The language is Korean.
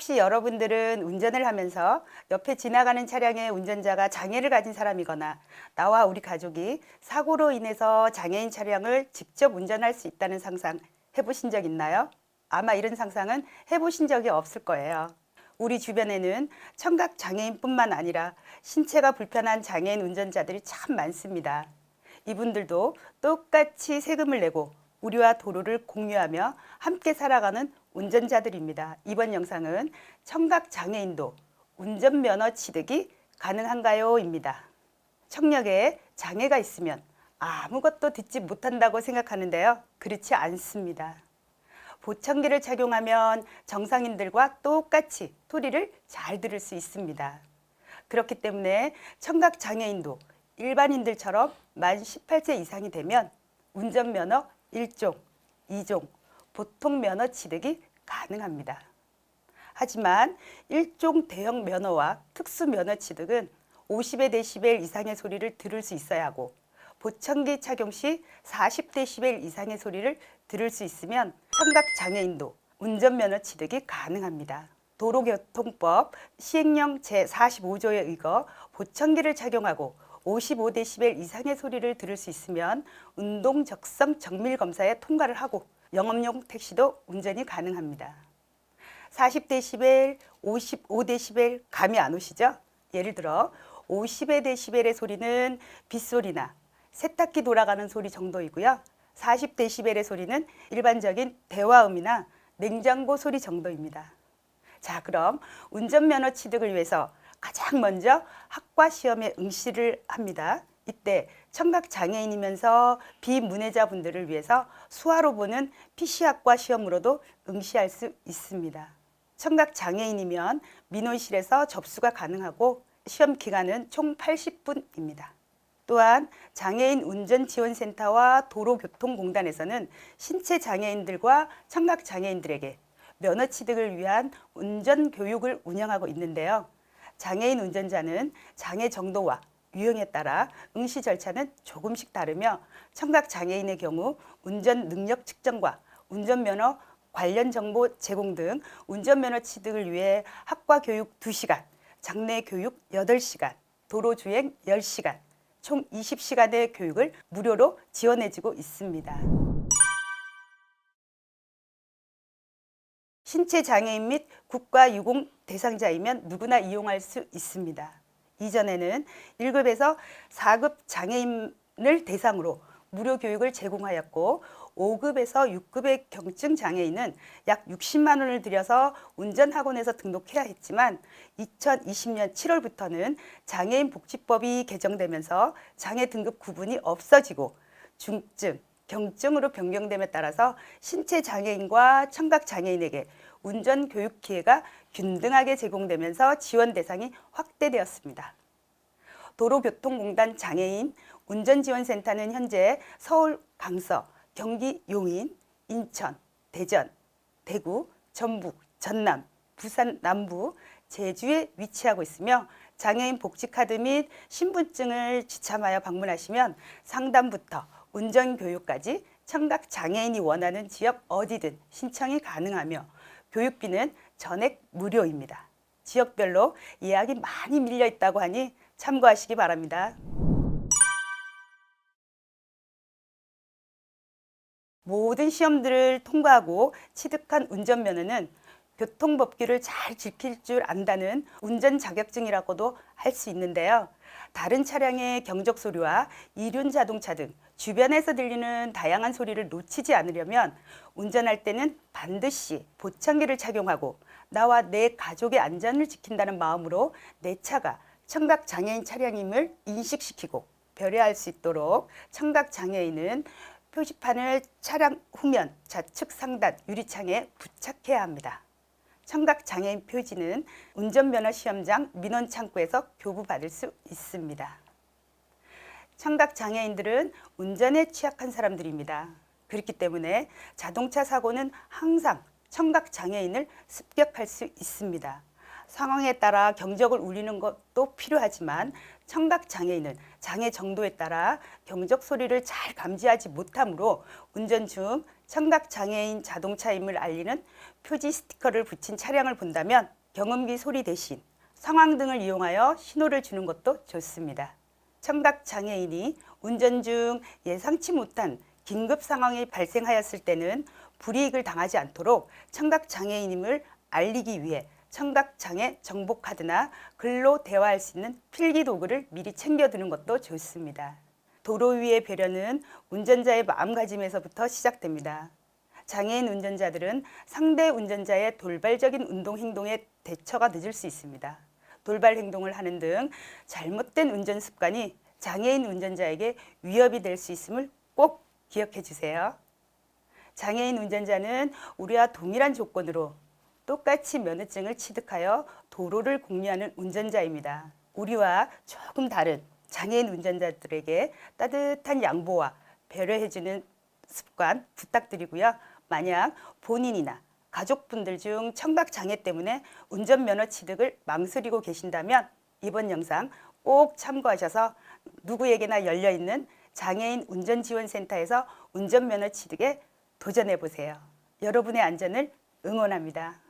혹시 여러분들은 운전을 하면서 옆에 지나가는 차량의 운전자가 장애를 가진 사람이거나 나와 우리 가족이 사고로 인해서 장애인 차량을 직접 운전할 수 있다는 상상 해보신 적 있나요? 아마 이런 상상은 해보신 적이 없을 거예요. 우리 주변에는 청각 장애인뿐만 아니라 신체가 불편한 장애인 운전자들이 참 많습니다. 이분들도 똑같이 세금을 내고 우리와 도로를 공유하며 함께 살아가는 운전자들입니다. 이번 영상은 청각 장애인도 운전면허 취득이 가능한가요?입니다. 청력에 장애가 있으면 아무것도 듣지 못한다고 생각하는데요. 그렇지 않습니다. 보청기를 착용하면 정상인들과 똑같이 소리를 잘 들을 수 있습니다. 그렇기 때문에 청각 장애인도 일반인들처럼 만 18세 이상이 되면 운전면허 1종, 2종, 보통 면허 취득이 가능합니다. 하지만 1종 대형 면허와 특수 면허 취득은 50의 데시벨 이상의 소리를 들을 수 있어야 하고 보청기 착용 시 40데시벨 이상의 소리를 들을 수 있으면 청각 장애인도 운전 면허 취득이 가능합니다. 도로교통법 시행령 제45조에 의거 보청기를 착용하고 55데시벨 이상의 소리를 들을 수 있으면 운동 적성 정밀 검사에 통과를 하고 영업용 택시도 운전이 가능합니다. 40데시벨, 55데시벨 감이 안 오시죠? 예를 들어 50의 데시벨의 소리는 빗소리나 세탁기 돌아가는 소리 정도이고요. 40데시벨의 소리는 일반적인 대화음이나 냉장고 소리 정도입니다. 자, 그럼 운전면허 취득을 위해서 가장 먼저 학과 시험에 응시를 합니다. 이때 청각 장애인이면서 비문해자분들을 위해서 수화로 보는 PC학과 시험으로도 응시할 수 있습니다. 청각 장애인이면 민원실에서 접수가 가능하고 시험 기간은 총 80분입니다. 또한 장애인 운전지원센터와 도로교통공단에서는 신체 장애인들과 청각 장애인들에게 면허 취득을 위한 운전 교육을 운영하고 있는데요. 장애인 운전자는 장애 정도와 유형에 따라 응시 절차는 조금씩 다르며 청각 장애인의 경우 운전 능력 측정과 운전면허 관련 정보 제공 등 운전면허 취득을 위해 학과 교육 2시간, 장내 교육 8시간, 도로 주행 10시간, 총 20시간의 교육을 무료로 지원해주고 있습니다. 신체 장애인 및 국가 유공 대상자이면 누구나 이용할 수 있습니다. 이전에는 1급에서 4급 장애인을 대상으로 무료 교육을 제공하였고 5급에서 6급의 경증 장애인은 약 60만 원을 들여서 운전 학원에서 등록해야 했지만 2020년 7월부터는 장애인 복지법이 개정되면서 장애 등급 구분이 없어지고 중증, 경증으로 변경됨에 따라서 신체 장애인과 청각 장애인에게 운전 교육 기회가 균등하게 제공되면서 지원 대상이 확대되었습니다. 도로교통공단 장애인 운전지원센터는 현재 서울 강서, 경기 용인, 인천, 대전, 대구, 전북, 전남, 부산 남부, 제주에 위치하고 있으며 장애인 복지카드 및 신분증을 지참하여 방문하시면 상담부터 운전 교육까지 청각 장애인이 원하는 지역 어디든 신청이 가능하며 교육비는 전액 무료입니다. 지역별로 예약이 많이 밀려 있다고 하니 참고하시기 바랍니다. 모든 시험들을 통과하고 취득한 운전면허는 교통법규를 잘 지킬 줄 안다는 운전 자격증이라고도 할 수 있는데요. 다른 차량의 경적 소리와 이륜 자동차 등 주변에서 들리는 다양한 소리를 놓치지 않으려면 운전할 때는 반드시 보청기를 착용하고 나와 내 가족의 안전을 지킨다는 마음으로 내 차가 청각 장애인 차량임을 인식시키고 배려할 수 있도록 청각 장애인은 표지판을 차량 후면 좌측 상단 유리창에 부착해야 합니다. 청각 장애인 표지는 운전면허 시험장 민원 창구에서 교부받을 수 있습니다. 청각 장애인들은 운전에 취약한 사람들입니다. 그렇기 때문에 자동차 사고는 항상 청각 장애인을 습격할 수 있습니다. 상황에 따라 경적을 울리는 것도 필요하지만 청각 장애인은 장애 정도에 따라 경적 소리를 잘 감지하지 못하므로 운전 중 청각 장애인 자동차임을 알리는 표지 스티커를 붙인 차량을 본다면 경음기 소리 대신 상황 등을 이용하여 신호를 주는 것도 좋습니다. 청각 장애인이 운전 중 예상치 못한 긴급 상황이 발생하였을 때는 불이익을 당하지 않도록 청각 장애인임을 알리기 위해 청각 장애 정보 카드나 글로 대화할 수 있는 필기 도구를 미리 챙겨두는 것도 좋습니다. 도로 위의 배려는 운전자의 마음가짐에서부터 시작됩니다. 장애인 운전자들은 상대 운전자의 돌발적인 운동 행동에 대처가 늦을 수 있습니다. 돌발 행동을 하는 등 잘못된 운전 습관이 장애인 운전자에게 위협이 될 수 있음을 꼭 기억해 주세요. 장애인 운전자는 우리와 동일한 조건으로 똑같이 면허증을 취득하여 도로를 공유하는 운전자입니다. 우리와 조금 다른 장애인 운전자들에게 따뜻한 양보와 배려해주는 습관 부탁드리고요. 만약 본인이나 가족분들 중 청각 장애 때문에 운전면허 취득을 망설이고 계신다면 이번 영상 꼭 참고하셔서 누구에게나 열려 있는 장애인 운전 지원 센터에서 운전면허 취득에 도전해 보세요. 여러분의 안전을 응원합니다.